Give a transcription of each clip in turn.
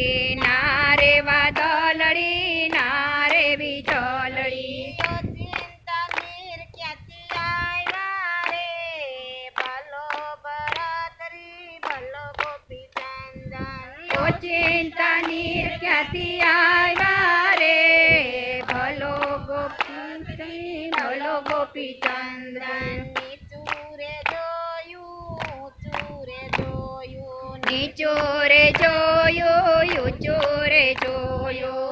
વીજળડી અડી નારે વાદળડી નારે વીજળડી યો ચિંતા નીર ક્યાંથી આવ્યા રે? ભલો ભરતરી ભલો ગોપી ચંદન ઓ ચિંતા નીર ક્યાંથી આવ્યા રે? ભલો ગોપી ભલો ગોપી ચંદન નીચું જોયું નીચો રે જોયો ઊંચો જોયો.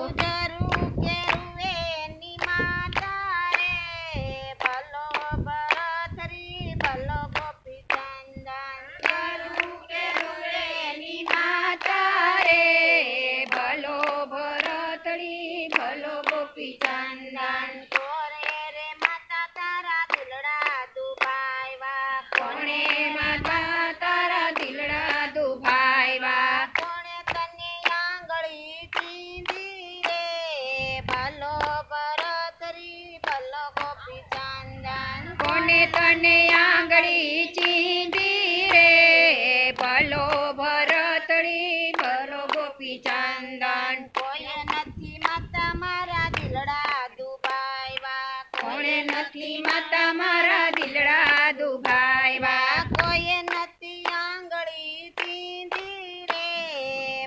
તને આંગળી ચીંધી રે. ભલો ભરતડી ભલો ગોપી ચંદન. કોઈ નથી માતા મારા દિલડા દુબાઈવા કોણે નથી માતા મારા દિલડા દુભાઈવા કોઈ નથી આંગળી ચીંધી રે.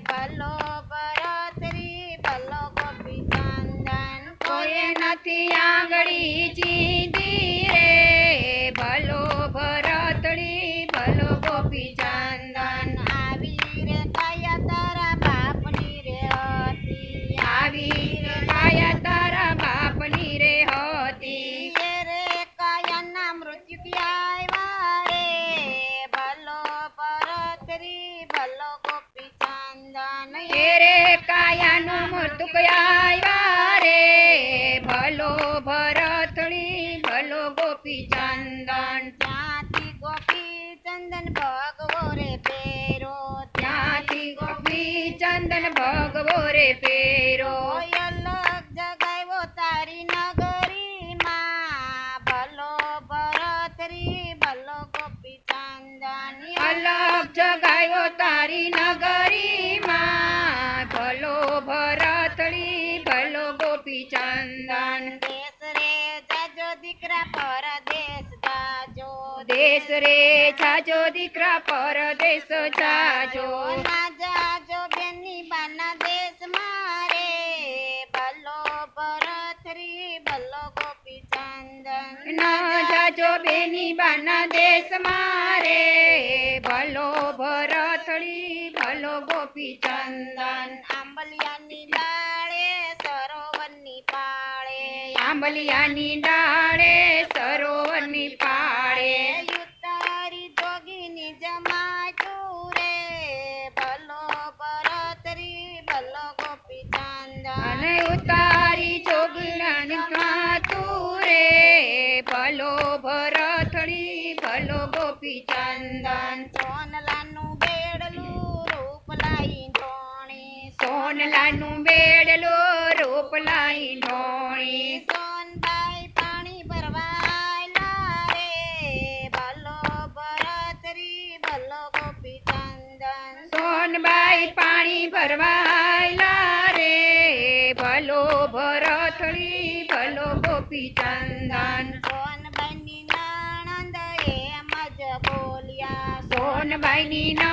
ભલો ભરતરી ભલો ગોપી ચંદન. કોઈ નથી આંગળી ચીંધી રે પેરો અલગ જગાવ્યો તારી નગરીમાં. ભલો ભરતરી ભલો ગોપી ચાંદાની અલગ જગાવ્યો તારી નગરીમાં. ભલો ભરતરી ભલો ગોપી ચંદન. દેશ રે જાજો દીકરા પરદેશ જાજો દેશ રે જાજો દીકરા પરદેશ જાજો ના જાજો દેશ મારે ભલો ભરતરી ભલો ગોપી ચંદન ના જાજો બેની બાના દેશ મારે ભલો ભરતડી ભલો ગોપી ચંદન. આંબલિયાની ડાળે સરોવરની પાળે. આંબલિયાની ડાળે સરોવરની ભરતરી ભલો ગોપી ચંદન અને ઉતારી જોગણ તું રે ભલો ભરતડી ભલો ગોપી ચંદન સોનલાનું બેડલું રૂપ લાઈ ઢોણી સોનલાનું બેડલો રૂપ લાઈ ઢોણી સોનબાઈ नी ना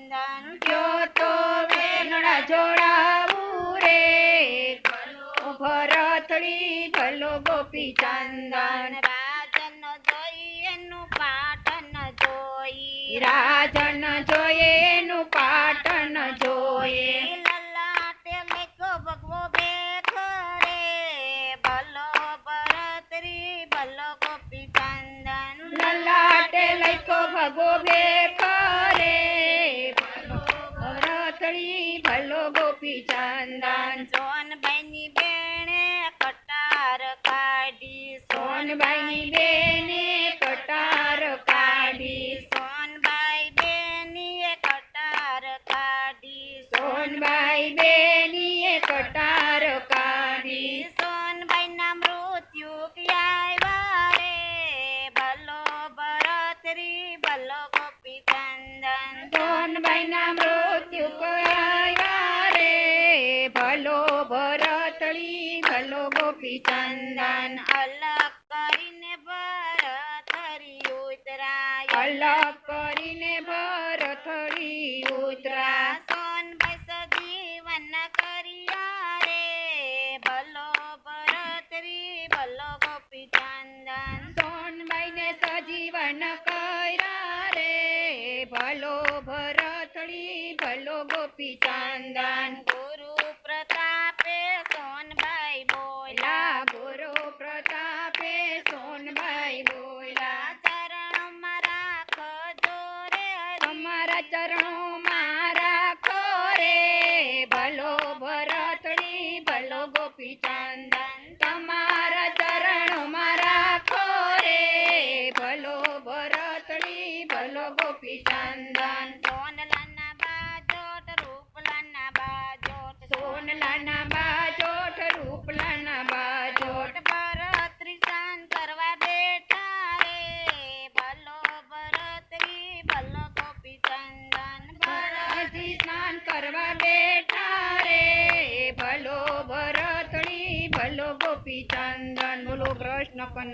ચંદન જો તો વેલડા જોડાવું રે ભલો ભરતડી ભલો ગોપી ચંદન. રાજન જોઈ એનું પાટન જોઈ. રાજન જોઈએ એનું પાટણ જોઈએ લલાટે લેખો ભગવો બેઠ રે ભલો ભરતરી ભલો ગોપી ચંદન. લલાટે લઈકો ભગો બે ગોપી ચંદન સોનબાઈની બેણે કટાર કાઢી. સોનબાઈની બેને કટાર કાઢી. સોનબાઈ બેની કટાર કાઢી. સોનબાઈ બેનીએ ગોપી ચંદન અલગ કરીને ભરથરી ઉતરાય અલગ કરીને ભરથરી ઉતરા સોન બસ જીવન કરિયા રે ભલો ભરતરી ભલો ગોપી ચંદન સોનબાઈને સજીવન કર્યા રે ભલો ભરતળી ભલો ગોપી ચંદન ચંદન સોનલાના બાજોટ રૂપલાના બાજોટ સોનલાના બાજોઠ રૂપલાના બાજોઠ ભરતરી સ્નાન કરવા બેઠા રે ભલો ભરતરી ભલો ગોપી ચંદન ભરતજી સ્નાન કરવા બેઠા રે ભલો ભરતળી ભલો ગોપી ચંદન બોલો કૃષ્ણ કનૈયા